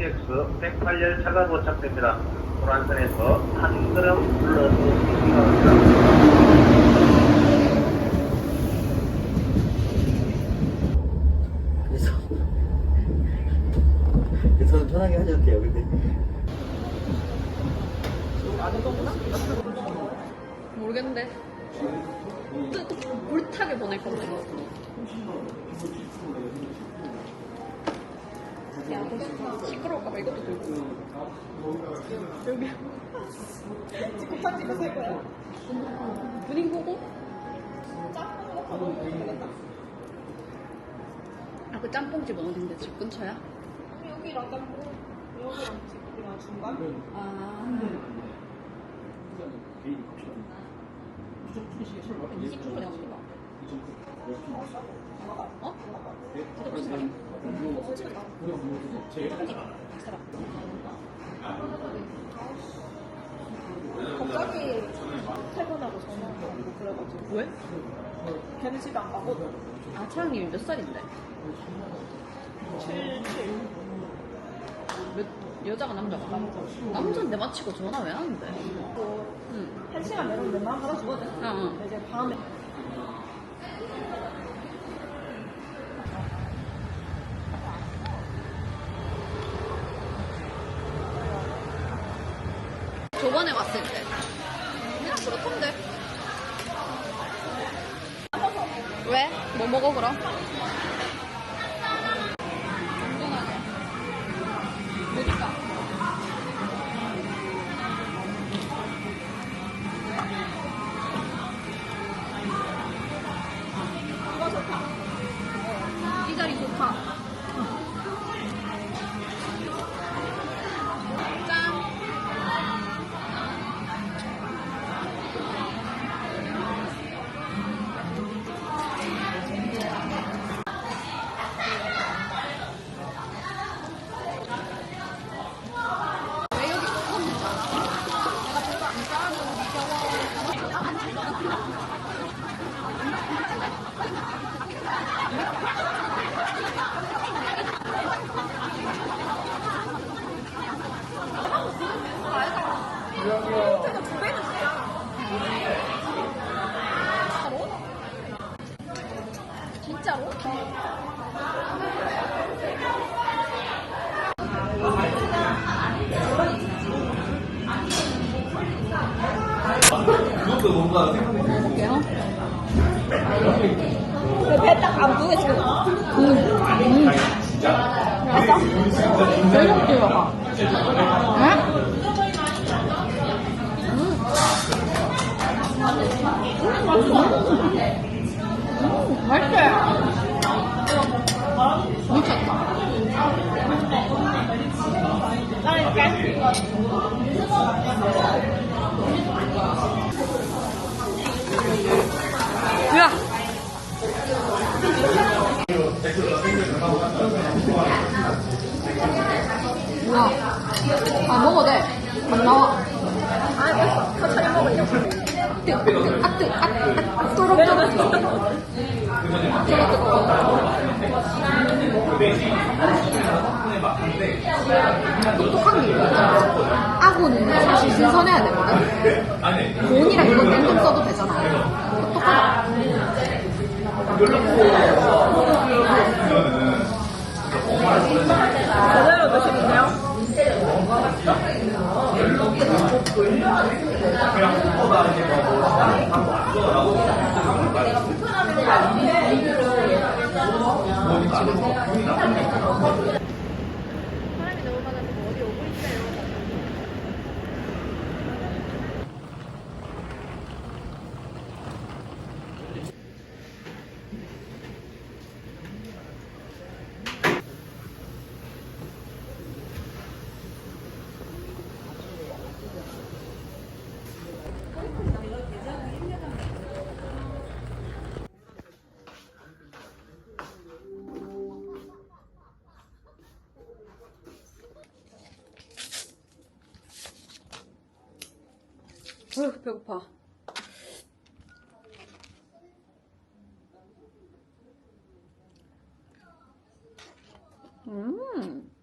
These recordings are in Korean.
KTX 108열차가 도착됩니다. 노란선에서 한 걸음 물러서시기 바랍니다. 그래서 저는 편하게 하셔도 돼요. 근데 모르겠는데. 물타게 보낼 건데. 야, 너 시끄러울까봐 이것도 들고. 여기. 짝지가 살 거야. 분위기 보고? 아, 그 짬뽕집은 어딘데? 집 근처야? 여기랑 짬뽕 여기랑 집이랑 중간 아. 20분 나옵니다. 어? 갑자기 퇴근하고 전화하고 그래가지고 왜? 걔네 집에 안 가거든 아, 차영님이 몇 살인데? 7, 7 몇, 여자가 남자가? 남자인데 마치고 전화 왜 하는데? 응. 한 시간 내로 웬만하면 받아주거든 응, 응. 근데 이제 밤에 저번에 왔을 때. 그냥 그렇던데. 왜? 뭐 먹어, 그럼? 먹어볼게요. 배딱안 부에 지금 계속 들어가. 응? 음, 맛있어요. 미쳤다. 야! 아, 아 먹어도 돼. 안 나와. 아니 됐어 천천히 먹으려고 뜨, 뜨, 아, 뜨, 아, 아, 또록또록. 똑똑한 게 있잖아. 아구는 사실 신선해야 되거든. 돈이랑 이거 냉동 써도 되잖아. 똑똑하다. 제대로 드시는데요? 사람이 너무 많아서 뭐 어디 오고 있어요. 어휴, 배고파. 음.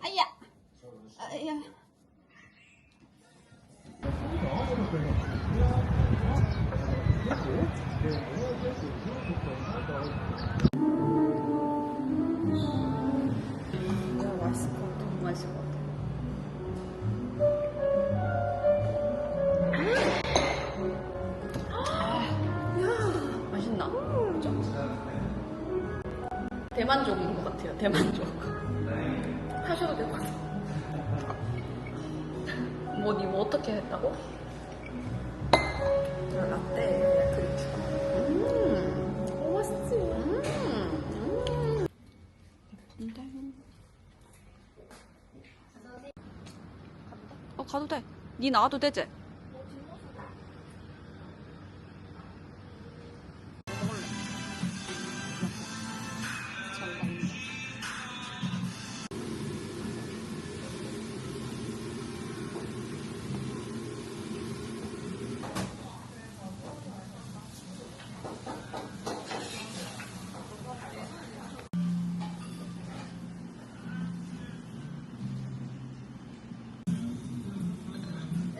아야. 아야. 대만족인 것 같아요. 대만족. 하셔도 될 것 같아요. 뭐, 니 뭐 어떻게 했다고? 라떼 야크리트. 음, 오, 맛있지? 음, 음. 어, 가도 돼. 니 나와도 되지?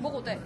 먹어도 돼.